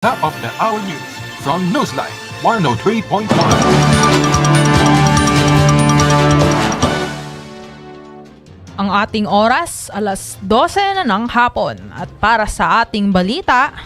Top of the hour news from Newsline 103.1. Ang ating oras, alas 12 na ng hapon. At para sa ating balita,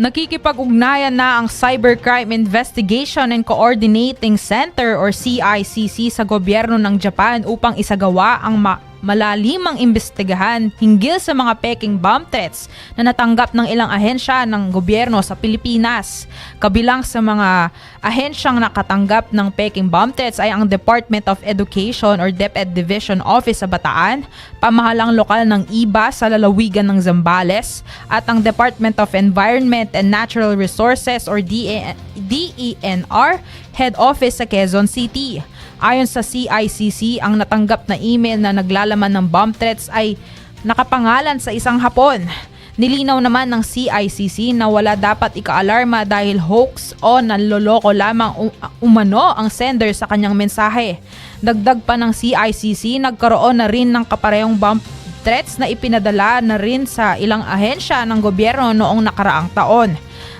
Nakikipag-ugnayan na ang Cybercrime Investigation and Coordinating Center or CICC sa gobyerno ng Japan upang isagawa ang ma- malalimang imbestigahan hinggil sa mga peking bomb threats na natanggap ng ilang ahensya ng gobyerno sa Pilipinas. Kabilang sa mga ahensyang nakatanggap ng peking bomb threats ay ang Department of Education or DepEd Division Office sa Bataan, pamahalang lokal ng IBA sa lalawigan ng Zambales, at ang Department of Environment and Natural Resources or DE- DENR Head Office sa Quezon City. Ayon sa CICC, ang natanggap na email na naglalaman ng bomb threats ay nakapangalan sa isang Hapon. Nilinaw naman ng CICC na wala dapat ikaalarma dahil hoax o nanloloko lamang umano ang sender sa kanyang mensahe. Dagdag pa ng CICC, nagkaroon na rin ng kaparehong bomb threats na ipinadala na rin sa ilang ahensya ng gobyerno noong nakaraang taon.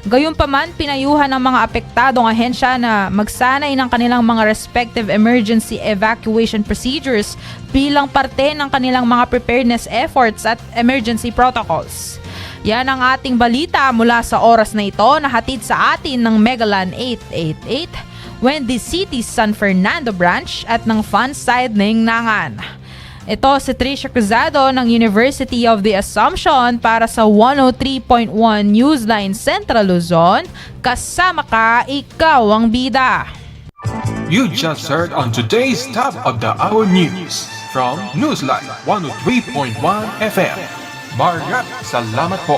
Gayunpaman, pinayuhan ng mga apektadong ahensya na magsanay ng kanilang mga respective emergency evacuation procedures bilang parte ng kanilang mga preparedness efforts at emergency protocols. Yan ang ating balita mula sa oras na ito na hatid sa atin ng Megalan 888, Wendy City San Fernando Branch at ng Funside ng Nangan. Ito si Tricia Cruzado ng University of the Assumption para sa 103.1 Newsline Central Luzon. Kasama ka, ikaw ang bida. You just heard on today's Top of the Hour news from Newsline 103.1 FM. Maraming salamat po.